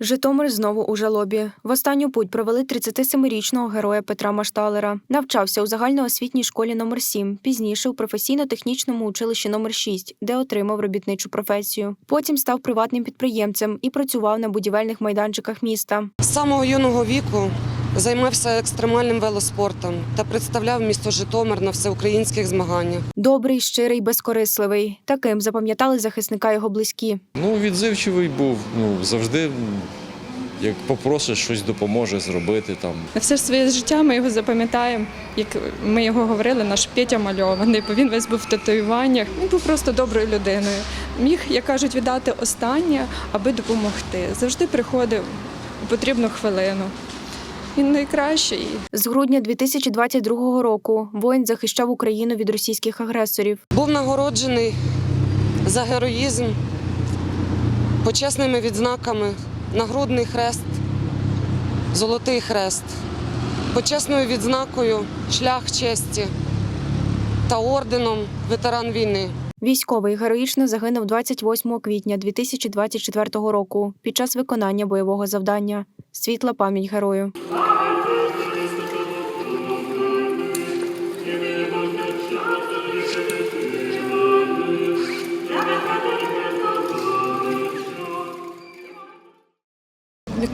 Житомир знову у жалобі. В останню путь провели 37-річного героя Петра Машталера. Навчався у загальноосвітній школі номер 7 пізніше у професійно-технічному училищі номер 6 де отримав робітничу професію. Потім став приватним підприємцем і працював на будівельних майданчиках міста. З самого юного віку займався екстремальним велоспортом та представляв місто Житомир на всеукраїнських змаганнях. Добрий, щирий, безкорисливий. Таким запам'ятали захисника його близькі. Ну, відзивчивий був. Ну, завжди, як попросиш, щось допоможе зробити там. На все ж своє життя ми його запам'ятаємо, як ми його говорили, наш Петя мальований, бо він весь був в татуюваннях. Він був просто доброю людиною. Міг, як кажуть, віддати останнє, аби допомогти. Завжди приходив у потрібну хвилину. Він найкращий. З грудня 2022 року воїн захищав Україну від російських агресорів. Був нагороджений за героїзм почесними відзнаками нагрудний хрест, золотий хрест, почесною відзнакою шлях честі та орденом ветеран війни. Військовий героїчно загинув 28 квітня 2024 року під час виконання бойового завдання. Світла пам'ять герою.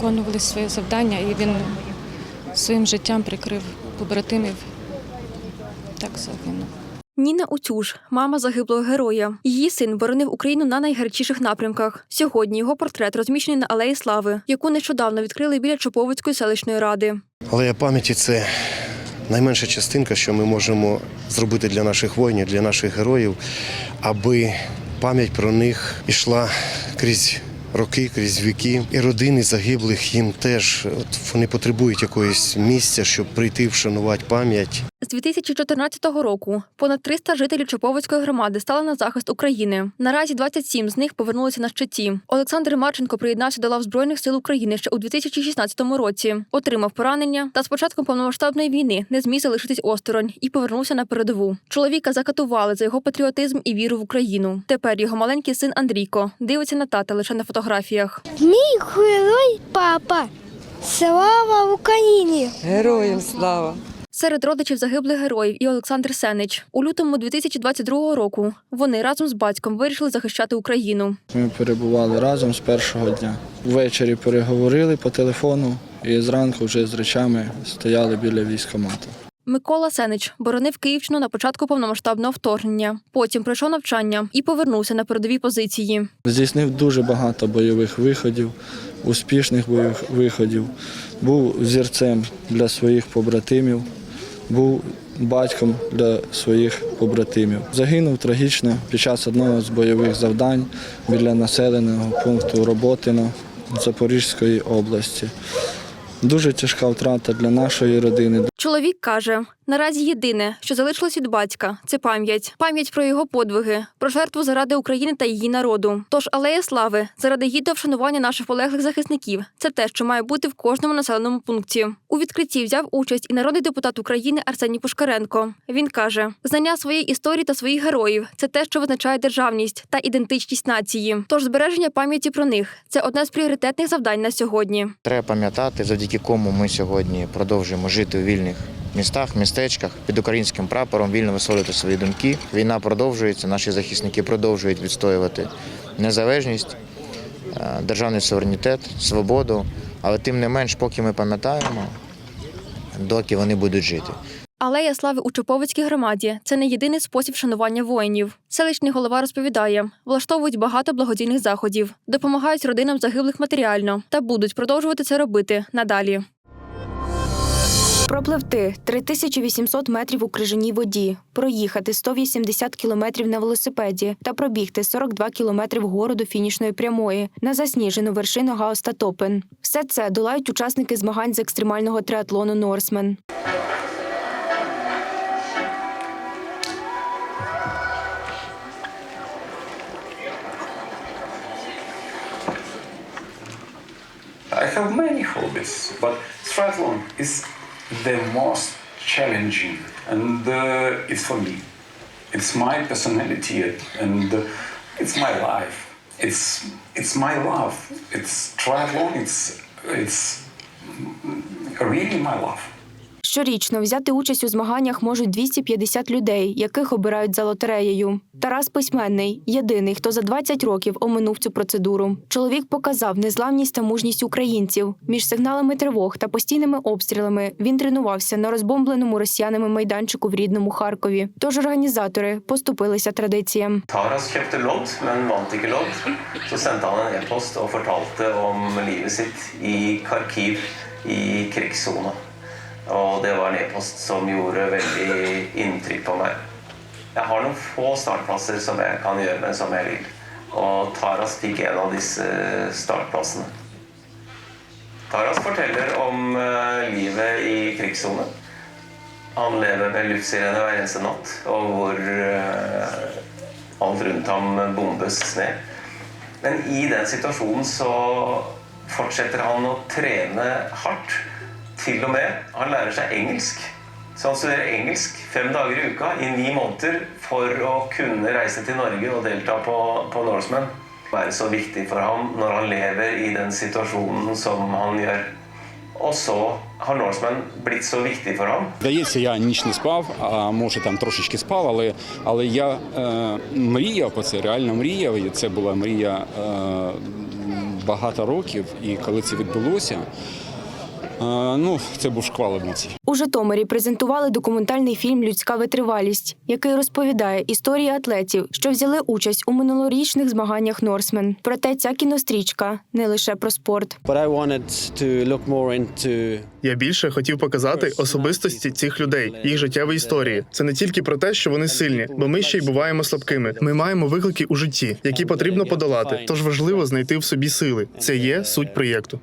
Виконували своє завдання, і він своїм життям прикрив побратимів. Так загинув. Ніна Уцюж, мама загиблого героя. Її син боронив Україну на найгарячіших напрямках. Сьогодні його портрет розміщений на Алеї Слави, яку нещодавно відкрили біля Чоповицької селищної ради. Алея пам'яті це найменша частинка, що ми можемо зробити для наших воїнів, для наших героїв, аби пам'ять про них ішла крізь роки, крізь віки. І родини загиблих їм теж от, вони потребують якогось місця, щоб прийти вшанувати пам'ять. З 2014 року понад 300 жителів Чоповицької громади стали на захист України. Наразі 27 з них повернулися на щиті. Олександр Марченко приєднався до лав Збройних сил України ще у 2016 році. Отримав поранення та з початком повномасштабної війни не зміг залишитись осторонь і повернувся на передову. Чоловіка закатували за його патріотизм і віру в Україну. Тепер його маленький син Андрійко дивиться на тата лише на фотографіях. Мій герой папа. Слава Україні! Героям слава! Серед родичів загиблих героїв і Олександр Сенич. У лютому 2022 року вони разом з батьком вирішили захищати Україну. Ми перебували разом з першого дня. Ввечері переговорили по телефону і зранку вже з речами стояли біля військкомату. Микола Сенич боронив Київщину на початку повномасштабного вторгнення. Потім пройшов навчання і повернувся на передові позиції. Здійснив дуже багато бойових виходів, успішних бойових виходів. Був зірцем для своїх побратимів, був батьком для своїх побратимів. Загинув трагічно під час одного з бойових завдань біля населеного пункту Роботино Запорізької області. Дуже тяжка втрата для нашої родини. Чоловік каже: наразі єдине, що залишилось від батька, це пам'ять. Пам'ять про його подвиги, про жертву заради України та її народу. Тож алея слави заради гідного вшанування наших полеглих захисників. Це те, що має бути в кожному населеному пункті. У відкритті взяв участь і народний депутат України Арсеній Пушкаренко. Він каже: знання своєї історії та своїх героїв це те, що визначає державність та ідентичність нації. Тож збереження пам'яті про них це одне з пріоритетних завдань на сьогодні. Треба пам'ятати, завдяки кому ми сьогодні продовжуємо жити у вільних містах, містечках під українським прапором, вільно висловлювати свої думки. Війна продовжується, наші захисники продовжують відстоювати незалежність, е, державний суверенітет, свободу. Але тим не менш, поки ми пам'ятаємо, доки вони будуть жити. Алея слави у Чоповицькій громаді це не єдиний спосіб шанування воїнів. Селищний голова розповідає, влаштовують багато благодійних заходів, допомагають родинам загиблих матеріально та будуть продовжувати це робити надалі. Пропливти 3800 метрів у крижаній воді, проїхати 180 кілометрів на велосипеді та пробігти 42 кілометри вгору до фінішної прямої на засніжену вершину Гаустатопен. Все це долають учасники змагань з екстремального триатлону Норсмен. I have many hobbies, but triathlon is the most challenging, and uh, it's for me. It's my personality, and uh, it's my life. It's it's my love. It's triathlon. It's it's really my love. Щорічно взяти участь у змаганнях можуть 250 людей, яких обирають за лотереєю. Тарас письменний єдиний, хто за 20 років оминув цю процедуру. Чоловік показав незламність та мужність українців. Між сигналами тривог та постійними обстрілами він тренувався на розбомбленому росіянами майданчику в рідному Харкові. Тож організатори поступилися традиціям. Taras kjøpte lodd, men vant ikke lodd. Så sendte han en e-post og fortalte om livet sitt Og det var en e-post som gjorde veldig inntrykk på meg. Jeg har noen få startplasser som jeg kan gjøre med som jeg vil. Og Taras fikk en av disse startplassene. Taras forteller om eh, livet i krigssone. Han lever med luftsirene hver eneste natt, og hvor eh, alt rundt ham bombes ned. Men i den situasjonen så fortsetter han å trene hardt. Til og med han lærer seg engelsk. Så han studerer engelsk fem dager i uka i ni måneder for å kunne reise til Norge og delta på, på Norseman. Være så viktig for ham når han lever i den situasjonen som han gjør. Og så har Norseman blitt så viktig for ham. Здається, я ніч не спав, а може там трошечки спав, але, але я е, мріяв про це, реально мріяв. І це була е, багато років. І коли це відбулося, е, ну, це був шквал емоцій. У Житомирі презентували документальний фільм Людська витривалість, який розповідає історії атлетів, що взяли участь у минулорічних змаганнях Норсмен. Проте ця кінострічка не лише про спорт. Я більше хотів показати особистості цих людей, їх життєві історії. Це не тільки про те, що вони сильні, бо ми ще й буваємо слабкими. Ми маємо виклики у житті, які потрібно подолати. Тож важливо знайти в собі сили. Це є суть проєкту.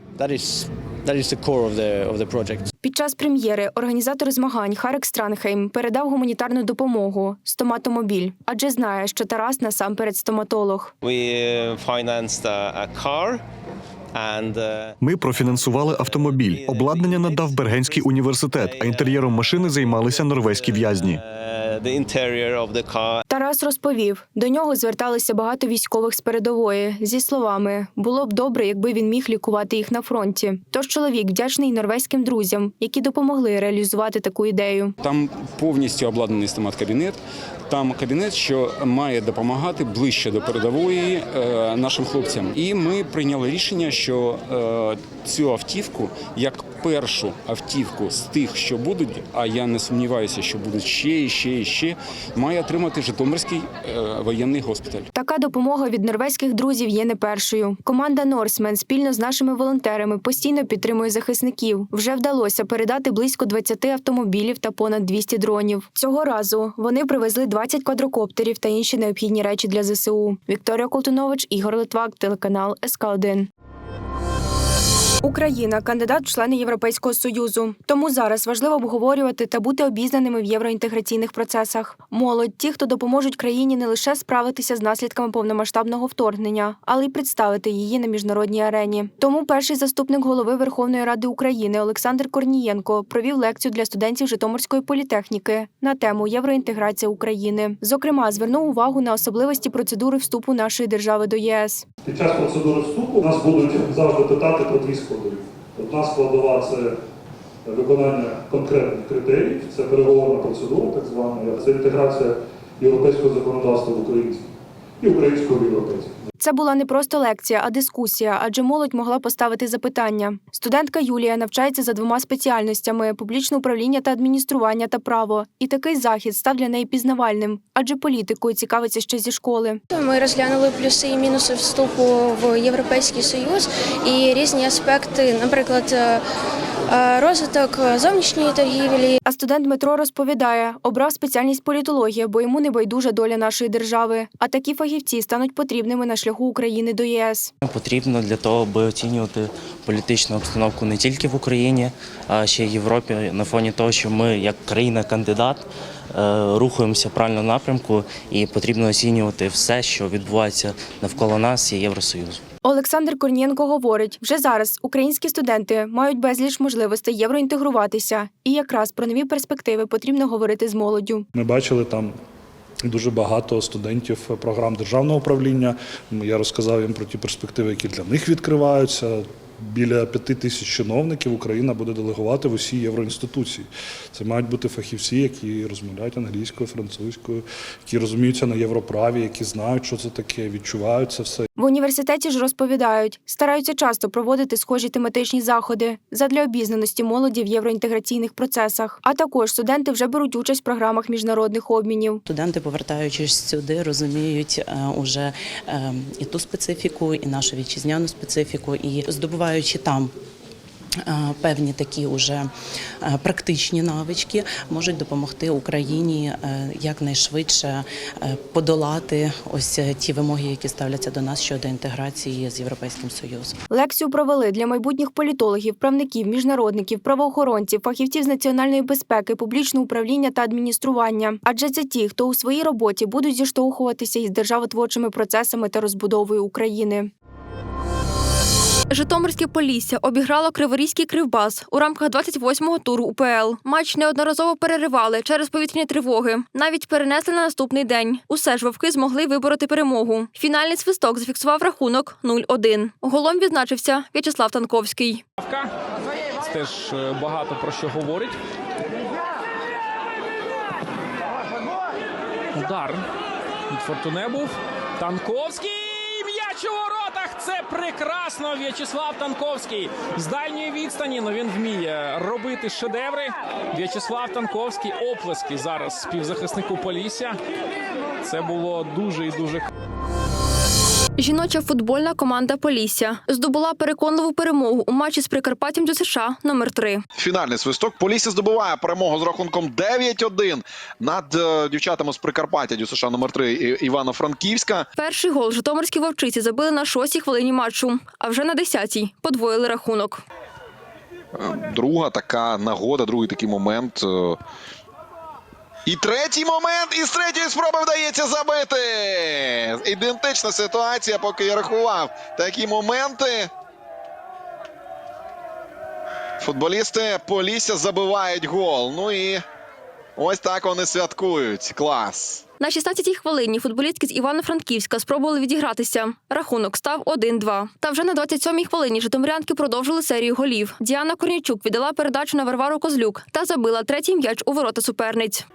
Під час прем'єри організатор змагань Харек Странхейм передав гуманітарну допомогу стоматомобіль, адже знає, що Тарас насамперед стоматолог. Ми профінансували автомобіль. Обладнання надав Бергенський університет, а інтер'єром машини займалися норвезькі в'язні. Тарас розповів, до нього зверталися багато військових з передової зі словами: було б добре, якби він міг лікувати їх на фронті. Тож чоловік вдячний норвезьким друзям, які допомогли реалізувати таку ідею. Там повністю обладнаний стомат-кабінет. Там кабінет, що має допомагати ближче до передової е, нашим хлопцям. І ми прийняли рішення, що е, цю автівку, як першу автівку з тих, що будуть, а я не сумніваюся, що будуть ще і ще і ще, має отримати Житомирський е, воєнний госпіталь. Така допомога від норвезьких друзів є не першою. Команда Норсмен спільно з нашими волонтерами постійно підтримує захисників. Вже вдалося передати близько 20 автомобілів та понад 200 дронів. Цього разу вони привезли 20 квадрокоптерів та інші необхідні речі для ЗСУ. Вікторія Колтунович, Ігор Литвак, телеканал СК 1 Україна кандидат в члени Європейського союзу. Тому зараз важливо обговорювати та бути обізнаними в євроінтеграційних процесах. Молодь, ті, хто допоможуть країні не лише справитися з наслідками повномасштабного вторгнення, але й представити її на міжнародній арені. Тому перший заступник голови Верховної Ради України Олександр Корнієнко провів лекцію для студентів Житомирської політехніки на тему євроінтеграція України. Зокрема, звернув увагу на особливості процедури вступу нашої держави до ЄС. Під час процедури вступу нас будуть завжди питати про дві складові. Одна складова це виконання конкретних критеріїв, це переговорна процедура, так звана, це інтеграція європейського законодавства в українське і українського в європейське. Це була не просто лекція, а дискусія, адже молодь могла поставити запитання. Студентка Юлія навчається за двома спеціальностями: публічне управління та адміністрування та право. І такий захід став для неї пізнавальним, адже політикою цікавиться ще зі школи. Ми розглянули плюси і мінуси вступу в Європейський Союз і різні аспекти, наприклад, розвиток зовнішньої торгівлі, А студент Дмитро розповідає, обрав спеціальність політологія, бо йому не байдужа доля нашої держави. А такі фахівці стануть потрібними на шляху України до ЄС. Потрібно для того, аби оцінювати політичну обстановку не тільки в Україні, а ще й в Європі на фоні того, що ми, як країна-кандидат, рухаємося в правильному напрямку і потрібно оцінювати все, що відбувається навколо нас і Євросоюзу. Олександр Корнієнко говорить, вже зараз українські студенти мають безліч можливостей євроінтегруватися, і якраз про нові перспективи потрібно говорити з молоддю. Ми бачили там дуже багато студентів програм державного управління. Я розказав їм про ті перспективи, які для них відкриваються. Біля п'яти тисяч чиновників Україна буде делегувати в усі євроінституції. Це мають бути фахівці, які розмовляють англійською, французькою, які розуміються на європраві, які знають, що це таке, відчувають це все. В університеті ж розповідають, стараються часто проводити схожі тематичні заходи задля обізнаності молоді в євроінтеграційних процесах. А також студенти вже беруть участь в програмах міжнародних обмінів. Студенти, повертаючись сюди, розуміють е, уже е, і ту специфіку, і нашу вітчизняну специфіку, і здобуваючи там. е, Певні такі уже е, практичні навички можуть допомогти Україні е, якнайшвидше подолати ось ті вимоги, які ставляться до нас щодо інтеграції з Європейським Союзом. Лекцію провели для майбутніх політологів, правників, міжнародників, правоохоронців, фахівців з національної безпеки, публічного управління та адміністрування. Адже це ті, хто у своїй роботі будуть зіштовхуватися із державотворчими процесами та розбудовою України. Житомирське Полісся обіграло Криворізький Кривбас у рамках 28-го туру УПЛ. Матч неодноразово переривали через повітряні тривоги. Навіть перенесли на наступний день. Усе ж вовки змогли вибороти перемогу. Фінальний свисток зафіксував рахунок 0-1. Голом відзначився В'ячеслав Танковський. Це теж е, багато про що говорить. Удар від Фортуне був. Танковський! М'яч у воротах! Це прекрасно! В'ячеслав Танковський з дальньої відстані. Ну він вміє робити шедеври. В'ячеслав Танковський оплески зараз співзахиснику Полісся. Це було дуже і дуже Жіноча футбольна команда Полісся здобула переконливу перемогу у матчі з Прикарпаттям до США номер 3 Фінальний свисток. Полісся здобуває перемогу з рахунком 9-1 над е, дівчатами з Прикарпаття ДЮСШ номер 3 Івано-Франківська. Перший гол житомирські вовчиці забили на шостій хвилині матчу, а вже на десятій подвоїли рахунок. Е, Друга така нагода, другий такий момент. І третій момент, і з третьої спроби вдається забити. Ідентична ситуація, поки я рахував. Такі моменти. Футболісти Полісся забивають гол. Ну і ось так вони святкують. Клас. На 16-й хвилині футболістки з Івано-Франківська спробували відігратися. Рахунок став 1-2. Та вже на 27-й хвилині житомирянки продовжили серію голів. Діана Корнічук віддала передачу на Варвару Козлюк та забила третій м'яч у ворота суперниць.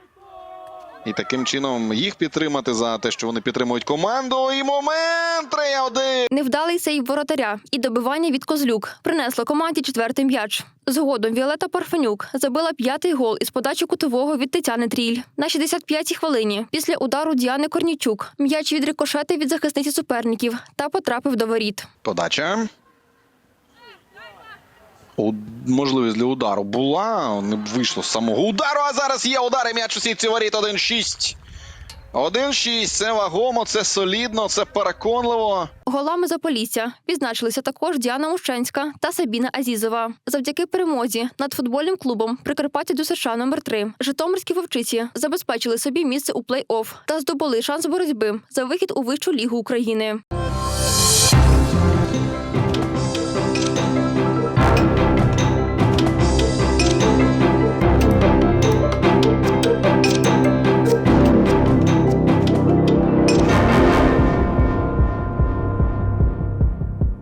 І таким чином їх підтримати за те, що вони підтримують команду. І момент 3-1. Невдалий сейв воротаря і добивання від Козлюк принесло команді четвертий м'яч. Згодом Віолета Парфенюк забила п'ятий гол із подачі кутового від Тетяни Тріль. На 65-й хвилині після удару Діани Корнічук м'яч відрикошетив від захисниці суперників та потрапив до воріт. Подача. Можливість для удару була. Не вийшло з самого удару. А зараз є удар і м'яч у сітці воріт 1-6. 1-6. Це вагомо, це солідно, це переконливо. Голами Заполісся відзначилися також Діана Мущенська та Сабіна Азізова. Завдяки перемозі над футбольним клубом Прикарпаття до США номер 3 Житомирські вовчиці забезпечили собі місце у плей-офф та здобули шанс боротьби за вихід у вищу лігу України.